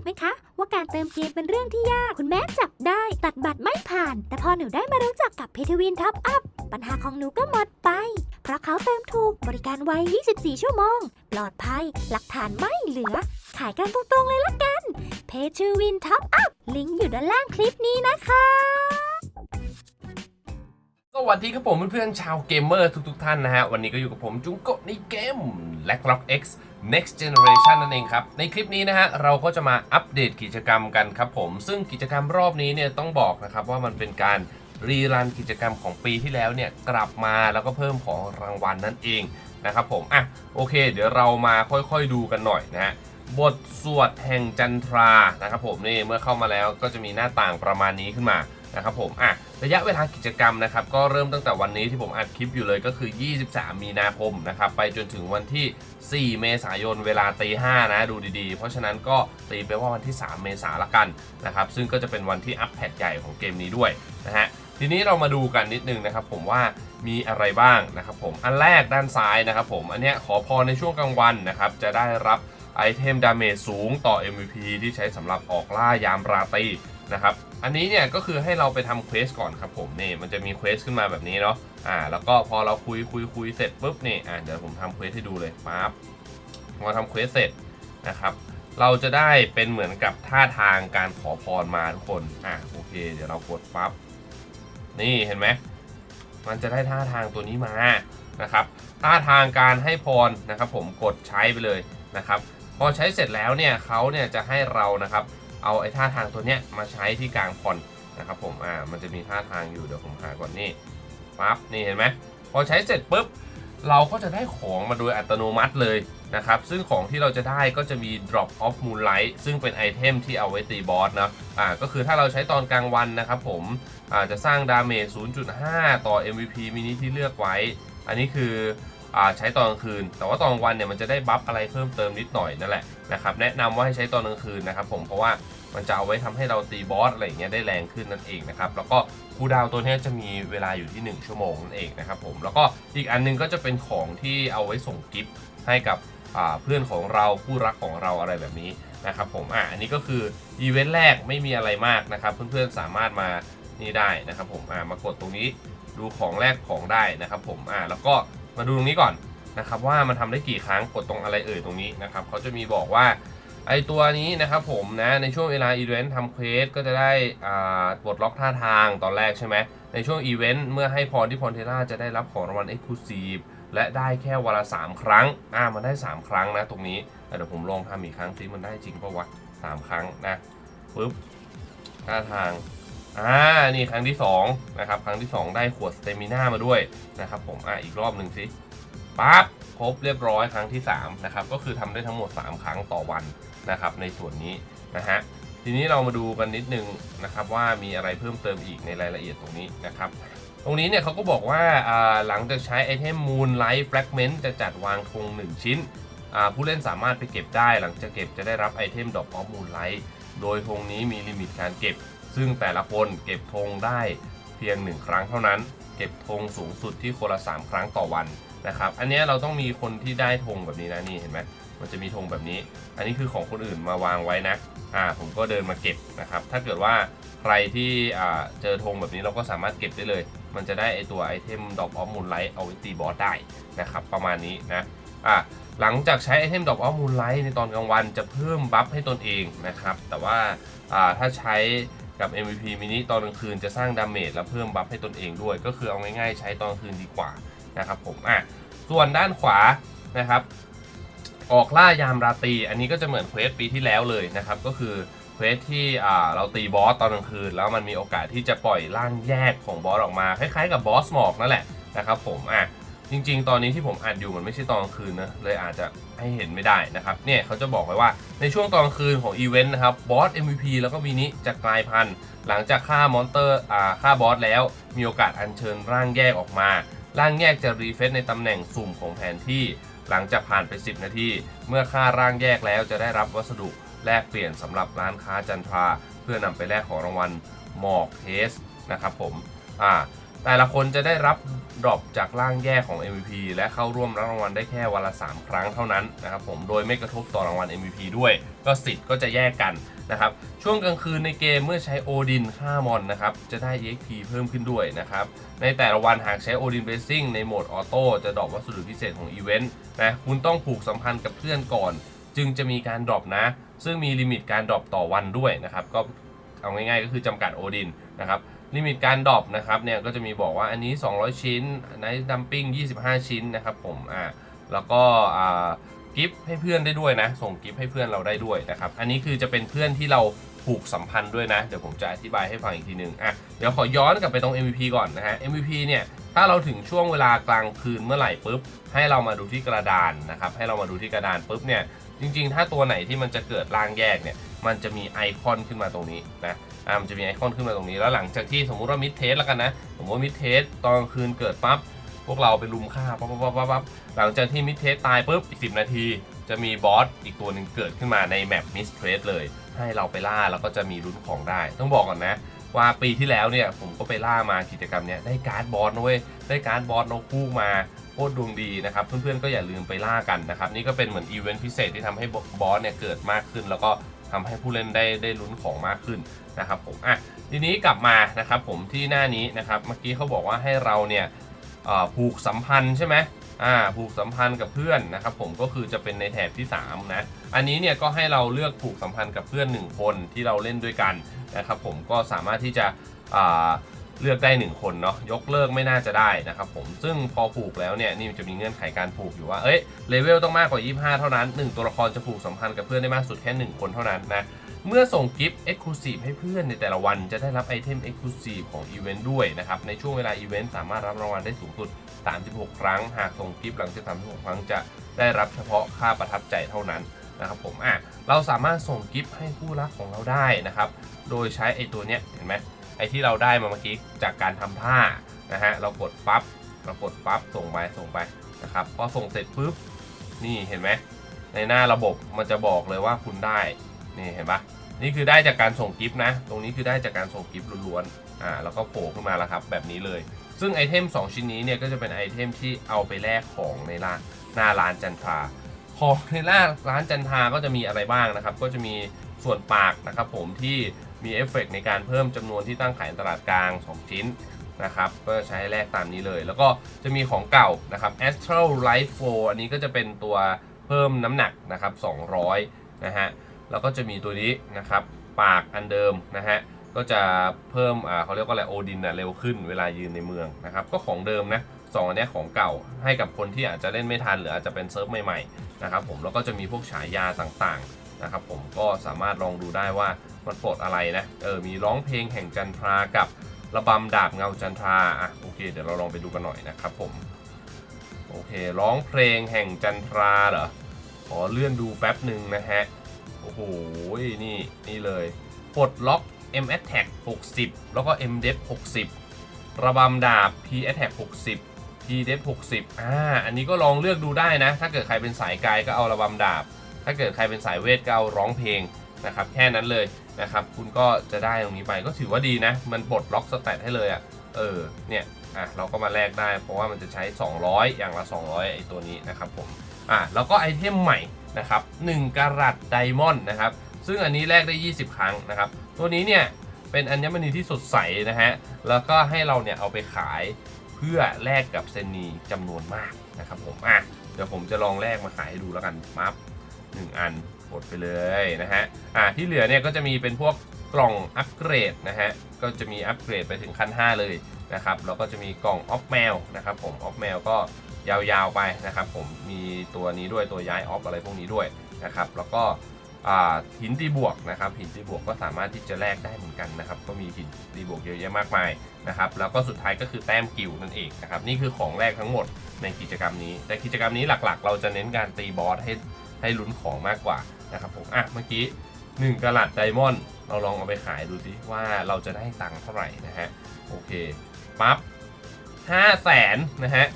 กไหมคะ ว่าการเติมเกมเป็นเรื่องที่ยาก คุณแม่จับได้ ตัดบัตรไม่ผ่าน แต่พอหนูได้มารู้จักกับเพทวินท็อปอัพปัญหาของหนูก็หมดไป เพราะเขาเติมถูกบริการไว 24 ชั่วโมง ปลอดภัย หลักฐานไม่เหลือ ขายกันตรงๆเลยละกัน เพทวินท็อปอัพลิงก์อยู่ด้านล่างคลิปนี้นะคะสวัสดีครับผมเพื่อนๆชาวเกมเมอร์ทุกๆท่านนะฮะ วันนี้ก็อยู่กับผมจุงโกะในเกม l a c k r o c k X Next Generation นั่นเองครับ ในคลิปนี้นะฮะเราก็จะมาอัปเดตกิจกรรมกันครับผม ซึ่งกิจกรรมรอบนี้เนี่ยต้องบอกนะครับว่ามันเป็นการรีรันกิจกรรมของปีที่แล้วเนี่ยกลับมาแล้วก็เพิ่มของรางวัลนั่นเองนะครับผม อะโอเค เดี๋ยวเรามาค่อยๆดูกันหน่อยนะฮะบทสวดแห่งจันทรานะครับผมนี่เมื่อเข้ามาแล้วก็จะมีหน้าต่างประมาณนี้ขึ้นมา นะครับผมอะระยะเวลากิจกรรมนะครับก็เริ่มตั้งแต่วันนี้ที่ผมอัดคลิปอยู่เลยก็คือ 23 มีนาคมนะครับไปจนถึงวันที่ 4 เมษายนเวลาตี5นะดูดีๆ เพราะฉะนั้นก็ตีไปว่าวันที่ 3 เมษายนละกันนะครับซึ่งก็จะเป็นวันที่อัปแพทใหญ่ของเกมนี้ด้วยนะฮะทีนี้เรามาดูกันนิดนึงนะครับผมว่ามีอะไรบ้างนะครับผมอันแรกด้านซ้ายนะครับผมอันนี้ขอพรในช่วงกลางวันนะครับจะได้รับไอเทมดาเมจสูงต่อ MVP ที่ใช้สำหรับออกล่ายามราตรี นะครับ อันนี้เนี่ยก็คือให้เราไปทำเควสก่อนครับผมนี่มันจะมีเควสขึ้นมาแบบนี้เนาะอ่าแล้วก็พอเราคุยคุยคุยเสร็จปุ๊บนี่อ่าเดี๋ยวผมทำเควสให้ดูเลยปั๊บพอทำเควสเสร็จนะครับเราจะได้เป็นเหมือนกับท่าทางการขอพรมาทุกคนอ่าโอเค เดี๋ยวเรากดปั๊บนี่เห็นไหมมันจะได้ท่าทางตัวนี้มานะครับท่าทางการให้พรนะครับ ผมกดใช้ไปเลยนะครับ พอใช้เสร็จแล้วเนี่ยเขาเนี่ยจะให้เรานะครับ เอาไอ้ท่าทางตัวเนี้ยมาใช้ที่กลางพรนะครับผมอ่ามันจะมีท่าทางอยู่เดี๋ยวผมหาก่อนนี่ปั๊บนี่เห็นไหมพอใช้เสร็จปุ๊บเราก็จะได้ของมาโดยอัตโนมัติเลยนะครับ ซึ่งของที่เราจะได้ก็จะมี drop of moonlight ซึ่งเป็นไอเทมที่เอาไว้ตีบอสนะอ่าก็คือถ้าเราใช้ตอนกลางวันนะครับผมอ่าจะสร้างดาเมจ 0.5 ต่อ MVP มินิที่เลือกไว้ อันนี้คืออ่าใช้ตอนกลางคืน แต่ว่าตอนกลางวันเนี่ยมันจะได้บัฟอะไรเพิ่มเติมนิดหน่อยนั่นแหละนะครับ แนะนำว่าให้ใช้ตอนกลางคืนนะครับผม เพราะว่า มันจะเอาไว้ทำให้เราตีบอสอะไรอย่างเงี้ยได้แรงขึ้นนั่นเองนะครับแล้วก็คูดาวตัวนี้จะมีเวลาอยู่ที่ 1 ชั่วโมงนั่นเองนะครับผมแล้วก็อีกอันหนึงก็จะเป็นของที่เอาไว้ส่งกิฟต์ให้กับเพื่อนของเราคู่รักของเราอะไรแบบนี้นะครับผมอะอันนี้ก็คืออีเวนต์แรกไม่มีอะไรมากนะครับเพื่อนๆสามารถมานี่ได้นะครับผมอ่ามากดตรงนี้ดูของแรกของได้นะครับผมอ่าแล้วก็มาดูตรงนี้ก่อนนะครับว่ามันทำได้กี่ครั้งกดตรงอะไรเอ่ยตรงนี้นะครับเขาจะมีบอกว่า ไอตัวนี้นะครับผมนะในช่วงเวลาอีเวนต์ทำเควสก็จะได้อ่าปลดล็อกท่าทางตอนแรกใช่ไหมในช่วงอีเวนต์เมื่อให้พรที่พรเทล่าจะได้รับของรางวัลเอ็กซ์คลูซีฟและได้แค่วันละ 3 ครั้ง อ่ามันได้ 3 ครั้งนะตรงนี้เดี๋ยวผมลองทำอีกครั้งซิมันได้จริงปะวะสามครั้งนะปึ๊บท่าทางอ่านี่ครั้งที่สองนะครับครั้งที่สองได้ขวดสเตมิน่ามาด้วยนะครับผมอะอีกรอบหนึ่งสิปั๊บ รบเรียบร้อยครั้งที่3นะครับก็คือทำได้ทั้งหมด 3 ครั้งต่อวันนะครับในส่วนนี้นะฮะทีนี้เรามาดูกันนิดนึงนะครับว่ามีอะไรเพิ่มเติมอีกในรายละเอียดตรงนี้นะครับตรงนี้เนี่ยเขาก็บอกว่าหลังจากใช้ไอเทม Moonlight Fragment จะจัดวางธง1 ชิ้น ผู้เล่นสามารถไปเก็บได้หลังจากเก็บจะได้รับไอเทม Drop of Moonlight โดยธงนี้มีลิมิตการเก็บ ซึ่งแต่ละคนเก็บธงได้เพียง 1 ครั้งเท่านั้น เก็บธงสูงสุดที่คนละ 3 ครั้งต่อวัน นะครับ อันนี้เราต้องมีคนที่ได้ธงแบบนี้นะนี่เห็นไหมมันจะมีธงแบบนี้ อันนี้คือของคนอื่นมาวางไว้นะ อ่า ผมก็เดินมาเก็บนะครับ ถ้าเกิดว่าใครที่อ่าเจอธงแบบนี้เราก็สามารถเก็บได้เลย มันจะได้ไอตัวไอเทมดอกออฟมูลไลท์เอาไว้ตีบอสได้นะครับ ประมาณนี้นะ อ่าหลังจากใช้ไอเทมดอกออฟมูลไลท์ในตอนกลางวันจะเพิ่มบัฟให้ตนเองนะครับ แต่ว่าอ่าถ้าใช้กับ MVP มินิตอนกลางคืนจะสร้างดาเมจและเพิ่มบัฟให้ตนเองด้วย ก็คือเอาง่ายๆใช้ตอนกลางคืนดีกว่า นะครับผมอะส่วนด้านขวานะครับ ออกล่ายามราตรีอันนี้ก็จะเหมือนเควสปีที่แล้วเลยนะครับ ก็คือเควสที่อ่าเราตีบอสตอนกลางคืน แล้วมันมีโอกาสที่จะปล่อยร่างแยกของบอสออกมาคล้ายๆกับบอสหมอกนั่นแหละนะครับ ผมอะจริง ๆ ตอนนี้ที่ผมอัดอยู่มันไม่ใช่ตอนกลางคืนนะเลยอาจจะให้เห็นไม่ได้นะครับเนี่ยเขาจะบอกไว้ว่าในช่วงตอนกลางคืนของอีเวนต์นะครับบอส MVP แล้วก็มินิจะกลายพันธุ์หลังจากฆ่ามอนเตอร์อ่าฆ่าบอสแล้วมีโอกาสอัญเชิญร่างแยกออกมา ร่างแยกจะรีเฟซในตำแหน่งสุ่มของแผนที่ หลังจากผ่านไป 10 นาที เมื่อค่าร่างแยกแล้วจะได้รับวัสดุแลกเปลี่ยนสำหรับร้านค้าจันทรา เพื่อนำไปแลกของรางวัลหมอกเทสนะครับผมอ่า แต่ละคนจะได้รับดรอปจากร่างแยกของ MVP และเข้าร่วมรับรางวัลได้แค่วันละ 3 ครั้งเท่านั้นนะครับผมโดยไม่กระทบต่อรางวัล MVP ด้วย ก็สิทธิ์ก็จะแยกกันนะครับช่วงกลางคืนในเกมเมื่อใช้โอดินฆ่ามอนนะครับจะได้ EXP เพิ่มขึ้นด้วยนะครับในแต่ละวันหากใช้โอดินเบสซิ่งในโหมดออโต้จะดรอปวัสดุพิเศษของอีเวนต์นะคุณต้องผูกสัมพันธ์กับเพื่อนก่อน จึงจะมีการดรอปนะ ซึ่งมีลิมิตการดรอปต่อวันด้วยนะครับก็เอาง่ายๆก็คือจำกัดโอดินนะครับ ลิมิตการดรอปนะครับเนี่ยก็จะมีบอกว่าอันนี้ 200 ชิ้นไนท์ดัมปิ้ง25 ชิ้นนะครับผมอ่าแล้วก็อ่ากิฟต์ให้เพื่อนได้ด้วยนะ ส่งกิฟต์ให้เพื่อนเราได้ด้วยนะครับอันนี้คือจะเป็นเพื่อนที่เราผูกสัมพันธ์ด้วยนะ เดี๋ยวผมจะอธิบายให้ฟังอีกทีหนึ่งอะเดี๋ยวขอย้อนกลับไปตรง MVP ก่อนนะฮะ MVP เนี่ยถ้าเราถึงช่วงเวลากลางคืนเมื่อไหร่ปุ๊บ ให้เรามาดูที่กระดานนะครับให้เรามาดูที่กระดานปุ๊บเนี่ยจริงๆ ถ้าตัวไหนที่มันจะเกิดร่างแยกเนี่ย มันจะมีไอคอนขึ้นมาตรงนี้นะอ่ามันจะมีไอคอนขึ้นมาตรงนี้ แล้วหลังจากที่สมมุติว่ามิดเทสแล้วกันนะ สมมติมิดเทสตอนกลางคืนเกิดปั๊บ พวกเราไปลุมฆ่าปั๊บปั๊บปั๊บปั๊บหลังจากที่มิดเทสตายปุ๊บอีก10นาที จะมีบอสอีกตัวหนึ่งเกิดขึ้นมาในแมปมิสเทสเลย ให้เราไปล่าแล้วก็จะมีลุ้นของได้ ต้องบอกก่อนนะว่าปีที่แล้วเนี่ยผมก็ไปล่ามากิจกรรมเนี้ยได้การ์ดบอสนะเว้ยได้การ์ดบอสนกคู่มาโคตรดวงดีนะครับ เพื่อนๆก็อย่าลืมไปล่ากันนะครับ นี่ก็เป็นเหมือนอีเวนต์พิเศษที่ทำให้บอสเนี่ยเกิดมากขึ้น แล้วก็ ทำให้ผู้เล่นได้ได้ลุ้นของมากขึ้นนะครับผมอะทีนี้กลับมานะครับผมที่หน้านี้นะครับเมื่อกี้เขาบอกว่าให้เราเนี่ยผูกสัมพันธ์ใช่ไหมอ่าผูกสัมพันธ์กับเพื่อนนะครับผมก็คือจะเป็นในแถบที่3นะอันนี้เนี่ยก็ให้เราเลือกผูกสัมพันธ์กับเพื่อน 1 คนที่เราเล่นด้วยกันนะครับผมก็สามารถที่จะอ่า เลือกได้1คนเนาะยกเลิกไม่น่าจะได้นะครับผมซึ่งพอผูกแล้วเนี่ยนี่มันจะมีเงื่อนไขการผูกอยู่ว่าเอ้ยเลเวลต้องมากกว่า 25 เท่านั้น 1 ตัวละครจะผูกสัมพันธ์กับเพื่อนได้มากสุดแค่ 1 คนเท่านั้นนะเมื่อส่งกิฟต์ Exclusive ให้เพื่อนในแต่ละวันจะได้รับไอเทม Exclusive ของอีเวนต์ด้วยนะครับ ในช่วงเวลาอีเวนต์สามารถรับรางวัลได้สูงสุด 36 ครั้ง หากส่งกิฟต์หลังจาก36 ครั้งจะได้รับเฉพาะค่าประทับใจเท่านั้นนะครับผมอะเราสามารถส่งกิฟต์ให้คู่รักของเราได้นะครับ โดยใช้ไอตัวเนี้ยเห็นไหม ไอที่เราได้มาเมื่อกี้จากการทำท่านะฮะเรากดปั๊บเรากดปั๊บส่งไปส่งไปนะครับพอส่งเสร็จปุ๊บนี่เห็นไหมในหน้าระบบมันจะบอกเลยว่าคุณได้นี่เห็นปะนี่คือได้จากการส่งกิฟต์นะ ตรงนี้คือได้จากการส่งกิฟต์ล้วนๆอ่าแล้วก็โผล่ขึ้นมาแล้วครับแบบนี้เลย ซึ่งไอเทม 2 ชิ้นนี้เนี่ยก็จะเป็นไอเทมที่เอาไปแลกของในร้านหน้าร้านจันทราของในร้านร้านจันทราก็จะมีอะไรบ้างนะครับ ก็จะมีส่วนปากนะครับผมที่ มีเอฟเฟกต์ในการเพิ่มจำนวนที่ตั้งขายในตลาดกลาง 2 ชิ้นนะครับก็ใช้แลกตามนี้เลย แล้วก็จะมีของเก่านะครับ Astral Life Flow อันนี้ก็จะเป็นตัวเพิ่มน้ำหนักนะครับ 200 นะฮะ แล้วก็จะมีตัวนี้นะครับ ปากอันเดิมนะฮะ ก็จะเพิ่มอ่าเขาเรียกว่าอะไรโอดินอะเร็วขึ้นเวลายืนในเมืองนะครับ ก็ของเดิมนะสองอันนี้ของเก่าให้กับคนที่อาจจะเล่นไม่ทัน หรืออาจจะเป็นเซิร์ฟใหม่ๆนะครับผมแล้วก็จะมีพวกฉายาต่างๆ นะครับผมก็สามารถลองดูได้ว่ามันปลดอะไรนะเออมีร้องเพลงแห่งจันทรากับระบำดาบเงาจันทราอะโอเคเดี๋ยวเราลองไปดูกันหน่อยนะครับผมโอเคร้องเพลงแห่งจันทราเหรอขอเลื่อนดูแป๊บหนึ่งนะฮะโอ้โหนี่นี่เลยปลดล็อก M Attack 60 แล้วก็ M Dep 60 ระบำดาบ P Attack 60 P Dep 60อ่าอันนี้ก็ลองเลือกดูได้นะ ถ้าเกิดใครเป็นสายกายก็เอาระบำดาบ ถ้าเกิดใครเป็นสายเวทก็เอาร้องเพลงนะครับแค่นั้นเลยนะครับคุณก็จะได้ตรงนี้ไปก็ถือว่าดีนะ มันปลดล็อกสแตทให้เลยอะ่ะเออเนี่ยอะเราก็มาแลกได้ เพราะว่ามันจะใช้ 200 อย่างละ 200ไอ้ตัวนี้นะครับผมอะแล้วก็ไอเทมใหม่นะครับ1กรัตไดมอนด์นะครับซึ่งอันนี้แลกได้ 20 ครั้งนะครับ ตัวนี้เนี่ยเป็นอัญมณีที่สดใสนะฮะแล้วก็ให้เราเนี่ยเอาไปขายเพื่อแลกกับเซนีจำนวนมากนะครับผมอะเดี๋ยวผมจะลองแลกมาขายให้ดูแล้วกันมัฟ 1 อันกดไปเลยนะฮะอ่าที่เหลือเนี่ยก็จะมีเป็นพวกกล่องอัปเกรดนะฮะก็จะมีอัปเกรดไปถึงขั้น 5 เลยนะครับแล้วก็จะมีกล่องออฟแมวนะครับผมออฟแมวก็ยาวๆไปนะครับผมมีตัวนี้ด้วยตัวย้ายออฟอะไรพวกนี้ด้วยนะครับแล้วก็หินตีบวกนะครับหินตีบวกก็สามารถที่จะแลกได้เหมือนกันนะครับก็มีหินตีบวกเยอะแยะมากมายนะครับแล้วก็สุดท้ายก็คือแต้มกิ่วนั่นเองนะครับนี่คือของแรกทั้งหมดในกิจกรรมนี้ แต่กิจกรรมนี้หลักๆ เราจะเน้นการตีบอสให้ ให้ลุ้นของมากกว่านะครับผมอะเมื่อกี้1กะลัดไดมอนด์เราลองเอาไปขายดูสิว่าเราจะได้ตังค์เท่าไหร่นะฮะโอเคปั๊บ5แสนนะฮะ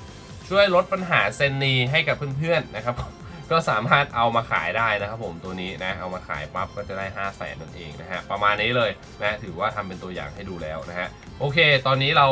ช่วยลดปัญหาเซนนีให้กับเพื่อนๆนะครับก็สามารถเอามาขายได้นะครับผมตัวนี้นะเอามาขายปั๊บก็จะได้ 5 0 0แสนนั่นเองนะฮะประมาณนี้เลยนะถือว่าทำเป็นตัวอย่างให้ดูแล้วนะฮะโอเค ตอนนี้เรา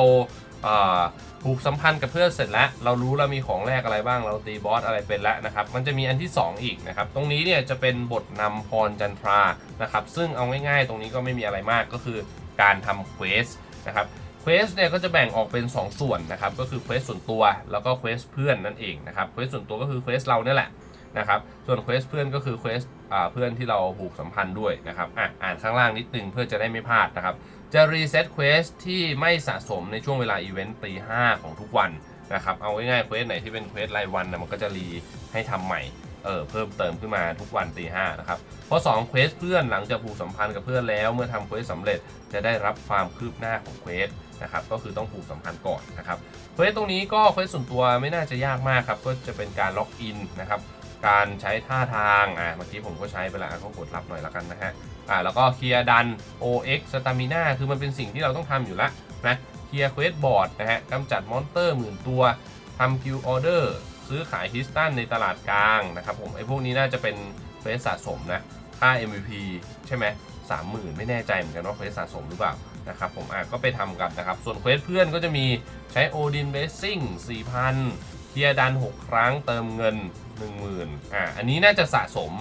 ผูกสัมพันธ์กับเพื่อนเสร็จแล้ว เรารู้เรามีของแรกอะไรบ้างเราตีบอสอะไรเป็นแล้วนะครับ มันจะมีอันที่ 2 อีกนะครับ ตรงนี้เนี่ยจะเป็นบทนำพรจันทรานะครับ ซึ่งเอาง่ายๆ ตรงนี้ก็ไม่มีอะไรมากก็คือการทำเควสนะครับเควสเนี่ยก็จะแบ่งออกเป็น 2 ส่วนนะครับ ก็คือเควสส่วนตัวแล้วก็เควสเพื่อนนั่นเองนะครับเควสส่วนตัวก็คือเควสเราเนี่ยแหละนะครับ ส่วนเควสเพื่อนก็คือเควสเพื่อนที่เราผูกสัมพันธ์ด้วยนะครับอะอ่านข้างล่างนิดนึงเพื่อจะได้ไม่พลาดนะครับ จะรีเซ็ตเควสที่ไม่สะสมในช่วงเวลาอีเวนต์ตีห้าของทุกวันนะครับเอาง่ายๆเควสไหนที่เป็นเควสรายวันนะมันก็จะรีให้ทำใหม่เออเพิ่มเติมขึ้นมาทุกวันตีห้านะครับเพราะ2เควสเพื่อนหลังจากผูกสัมพันธ์กับเพื่อนแล้วเมื่อทำเควสสำเร็จจะได้รับความคืบหน้าของเควสนะครับก็คือต้องผูกสัมพันธ์ก่อนนะครับเควสตรงนี้ก็เควสส่วนตัวไม่น่าจะยากมากครับก็จะเป็นการล็อกอินนะครับการใช้ท่าทางอ่าเมื่อกี้ผมก็ใช้ไปแล้วอะก็กดรับหน่อยแล้วกันนะฮะ อ่าแล้วก็เคลียร์ดัน OX สตามิน่าคือมันเป็นสิ่งที่เราต้องทำอยู่แล้วนะเคลียร์เควสบอร์ดนะฮะกำจัดมอนเตอร์หมื่นตัวทำคิวออเดอร์ซื้อขายฮิสตันในตลาดกลางนะครับผมไอ้พวกนี้น่าจะเป็นเควสสะสมนะค่า MVP ใช่ไหมสามหมื่นไม่แน่ใจเหมือนกันว่าเควสสะสมหรือเปล่านะครับผมอะก็ไปทำกันนะครับ ส่วนเควสเพื่อนก็จะมีใช้โอดินเบสซิ่ง4,000เคลียร์ดัน 6 ครั้งเติมเงิน 10,000อะอันนี้น่าจะสะสม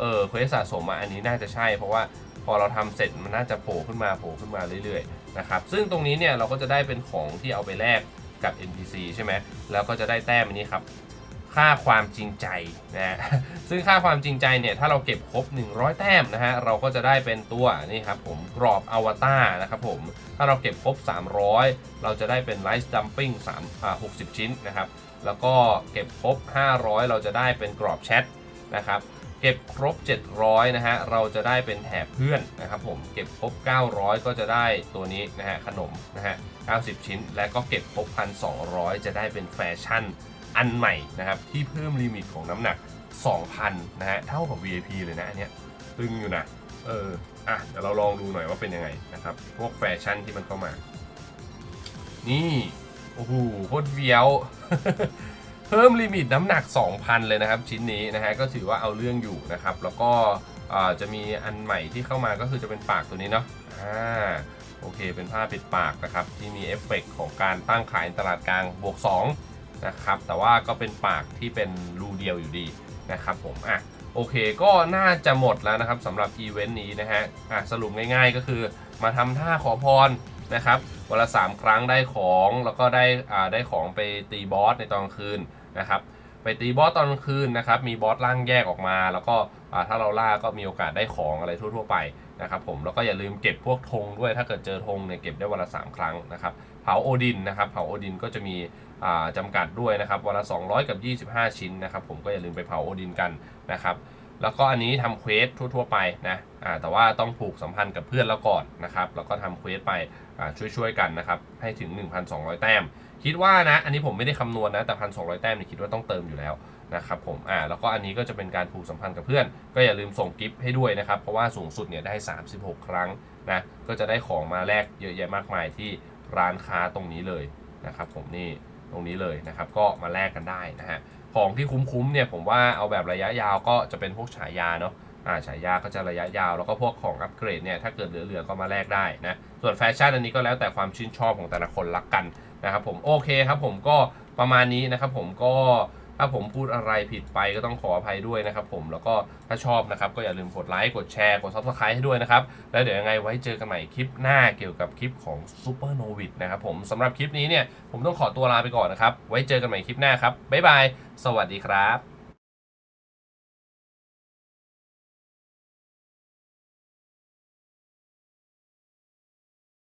เออเควสสะสมอะอันนี้น่าจะใช่ เพราะว่าพอเราทำเสร็จมันน่าจะโผล่ขึ้นมาโผล่ขึ้นมาเรื่อยๆนะครับซึ่งตรงนี้เนี่ยเราก็จะได้เป็นของที่เอาไปแลกกับ NPC ใช่ไหมแล้วก็จะได้แต้มอันนี้ครับค่าความจริงใจนะฮะซึ่งค่าความจริงใจเนี่ยถ้าเราเก็บครบ 100 แต้มนะฮะเราก็จะได้เป็นตัวนี่ครับผมกรอบอวตารนะครับผมถ้าเราเก็บครบ 300 เราจะได้เป็นไลท์ดัมปิ้ง3อ่า60ชิ้นนะครับแล้วก็เก็บครบ 500 เราจะได้เป็นกรอบแชทนะครับ เก็บครบ 700 นะฮะ เราจะได้เป็นแถบเพื่อนนะครับผม เก็บครบ 900 ก็จะได้ตัวนี้นะฮะ ขนมนะฮะ 90 ชิ้น และก็เก็บครบ 1,200 จะได้เป็นแฟชั่นอันใหม่นะครับ ที่เพิ่มลิมิตของน้ำหนัก 2,000 นะฮะ เท่ากับ VIP เลยนะอันเนี้ยตึงอยู่นะ เออ อะ เดี๋ยวเราลองดูหน่อยว่าเป็นยังไงนะครับ พวกแฟชั่นที่มันเข้ามา นี่ โอ้โหโคตรเฟี้ยว เพิ่มลิมิตน้ำหนัก 2,000 เลยนะครับ ชิ้นนี้นะฮะก็ถือว่าเอาเรื่องอยู่นะครับ แล้วก็จะมีอันใหม่ที่เข้ามาก็คือจะเป็นปากตัวนี้เนาะอ่าโอเค เป็นผ้าปิดปากนะครับ ที่มีเอฟเฟกต์ของการตั้งขายในตลาดกลางบวก2นะครับแต่ว่าก็เป็นปากที่เป็นรูเดียวอยู่ดีนะครับผมอะโอเคก็น่าจะหมดแล้วนะครับสำหรับอีเวนต์นี้นะฮะอะสรุปง่ายๆก็คือมาทำท่าขอพรนะครับวันละ3ครั้งได้ของแล้วก็ได้อ่าได้ของไปตีบอสในตอนกลางคืน นะครับไปตีบอสตอนกลางคืนนะครับมีบอสร่างแยกออกมา แล้วก็ถ้าเราล่าก็มีโอกาสได้ของอะไรทั่ว ๆ ไปนะครับผมแล้วก็อย่าลืมเก็บพวกธงด้วยถ้าเกิดเจอธงเนี่ยเก็บได้วันละ 3 ครั้งนะครับเผาโอดินนะครับเผาโอดินก็จะมีอ่าจำกัดด้วยนะครับวันละ 200 กับ 25 ชิ้นนะครับผมก็อย่าลืมไปเผาโอดินกันนะครับแล้วก็อันนี้ทำเควสทั่ว ๆ ไปนะแต่ว่าต้องผูกสัมพันธ์กับเพื่อนแล้วก่อนนะครับแล้วก็ทำเควสไปช่วยๆกันนะครับให้ถึง 1,200 แต้ม คิดว่านะ อันนี้ผมไม่ได้คำนวณนะแต่พันสองแต้มเนี่ยคิดว่าต้องเติมอยู่แล้วนะครับผมอ่าแล้วก็อันนี้ก็จะเป็นการผูกสัมพันธ์กับเพื่อน ก็อย่าลืมส่งกิฟต์ให้ด้วยนะครับ เพราะว่าสูงสุดเนี่ยได้ 36 ครั้งนะก็จะได้ของมาแลกเยอะแยะมากมายที่ร้านค้าตรงนี้เลยนะครับผมนี่ตรงนี้เลยนะครับก็มาแลกกันได้นะฮะของที่คุ้มๆเนี่ยผมว่าเอาแบบระยะยาวก็จะเป็นพวกฉายาเนาะอ่าฉายาก็จะระยะยาวแล้วก็พวกของอัปเกรดเนี่ยถ้าเกิดเหลือๆก็มาแลกได้นะส่วนแฟชั่นอันนี้ก็แล้วแต่ความชื่นชอบของแต่ละคนรักกัน นะครับผมโอเคครับผมก็ประมาณนี้นะครับผมก็ถ้าผมพูดอะไรผิดไปก็ต้องขออภัยด้วยนะครับผมแล้วก็ถ้าชอบนะครับก็อย่าลืมกดไลค์กดแชร์กด subscribe ให้ด้วยนะครับแล้วเดี๋ยวยังไงไว้เจอกันใหม่คลิปหน้าเกี่ยวกับคลิปของ Super n o v i d นะครับผมสำหรับคลิปนี้เนี่ยผมต้องขอตัวลาไปก่อนนะครับไว้เจอกันใหม่คลิปหน้าครับบ๊ายบายสวัสดีครับ